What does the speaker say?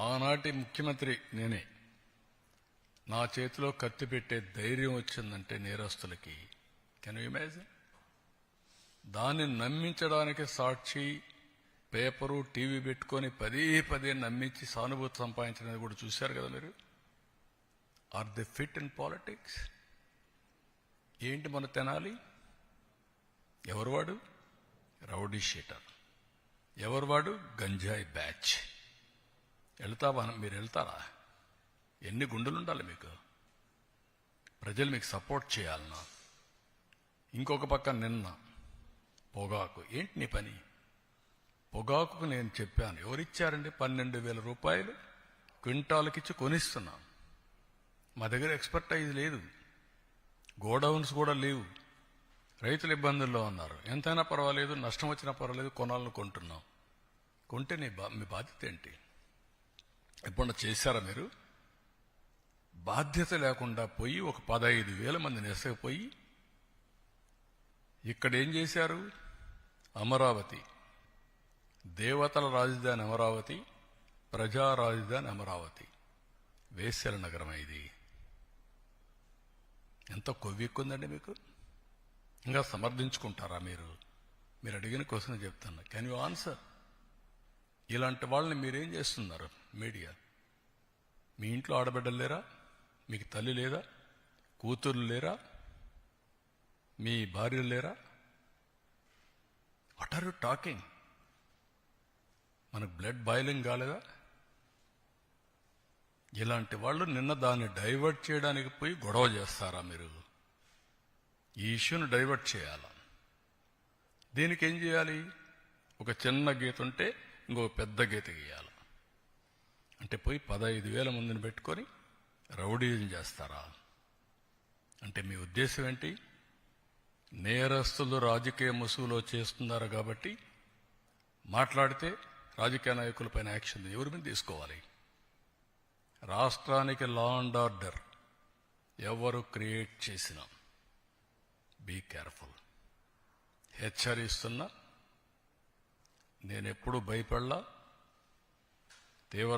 ఆనాటి ముఖ్యమంత్రి నేనే. నా చేతిలో కత్తి పెట్టే ధైర్యం వచ్చిందంటే నేరస్తులకి. కెన్ ఇమాజిన్ దాన్ని నమ్మించడానికి సాక్షి పేపరు టీవీ పెట్టుకొని పదే పదే నమ్మించి సానుభూతి సంపాదించినది కూడా చూశారు కదా మీరు? Are they fit in politics ఏంటి మన తెనాలి? ఎవరు వాడు? Rowdy sheeter. ఎవరు వాడు? గంజాయి బ్యాచ్. వెళ్తావా మీరు వెళ్తారా? ఎన్ని గుండెలు ఉండాలి మీకు? ప్రజలు మీకు సపోర్ట్ చేయాలన్నా. ఇంకొక పక్క నిన్న పొగాకు. ఏంటి నీ పని? పొగాకుకు నేను చెప్పాను. ఎవరిచ్చారండి? పన్నెండు వేల రూపాయలు క్వింటాలకిచ్చి కొనిస్తున్నాం మా దగ్గర ఎక్స్పర్టైజ్ లేదు. గోడౌన్స్ కూడా లేవు. రైతులు ఇబ్బందుల్లో ఉన్నారు. ఎంతైనా పర్వాలేదు. నష్టం వచ్చినా పర్వాలేదు. కొనాలని కొంటున్నాం. కొంటే నీ బా మీ బాధ్యత ఏంటి? ఎప్పుడన్నా చేశారా మీరు? బాధ్యత లేకుండా పోయి ఒక పదహైదు వేల మంది ఎసకపోయి ఇక్కడ ఏం చేశారు? అమరావతి. దేవతల రాజధాని అమరావతి ప్రజా రాజధాని అమరావతి. వేశ్యల నగరం ఇది. ఎంత కొవ్వెక్కుందండి మీకు? ఇంకా సమర్థించుకుంటారా మీరు? మీరు అడిగిన క్వశ్చన్ చెప్తాను. కెన్ యూ ఆన్సర్ ఇలాంటి వాళ్ళని మీరేం చేస్తున్నారు? మీడియా. మీ ఇంట్లో ఆడబిడ్డలు లేరా? మీకు తల్లి లేదా? కూతుర్లు లేరా? మీ భార్యలు లేరా? వాట్ ఆర్ యు టాకింగ్ మనకు బ్లడ్ బాయిలింగ్ కాలేదా? ఇలాంటి వాళ్ళు నిన్న దాన్ని డైవర్ట్ చేయడానికి పోయి గొడవ చేస్తారా మీరు? ఈ ఇష్యూను డైవర్ట్ చేయాలా? దీనికి ఏం చేయాలి? ఒక చిన్న గీత ఉంటే ఇంకొక పెద్ద గీత గీయాలి? అంటే పోయి పదహైదు వేల మందిని పెట్టుకొని రౌడీజం చేస్తారా? అంటే మీ ఉద్దేశం ఏంటి? నేరస్తులు రాజకీయ ముసుగులో చేస్తున్నారు కాబట్టి మాట్లాడితే రాజకీయ నాయకులపైన యాక్షన్ ఎవరి మీద తీసుకోవాలి? రాష్ట్రానికి లా అండ్ ఆర్డర్ ఎవరు క్రియేట్ చేసినా బీ కేర్ఫుల్ హెచ్చరిస్తున్నా నేనెప్పుడు భయపడలా తీవ్ర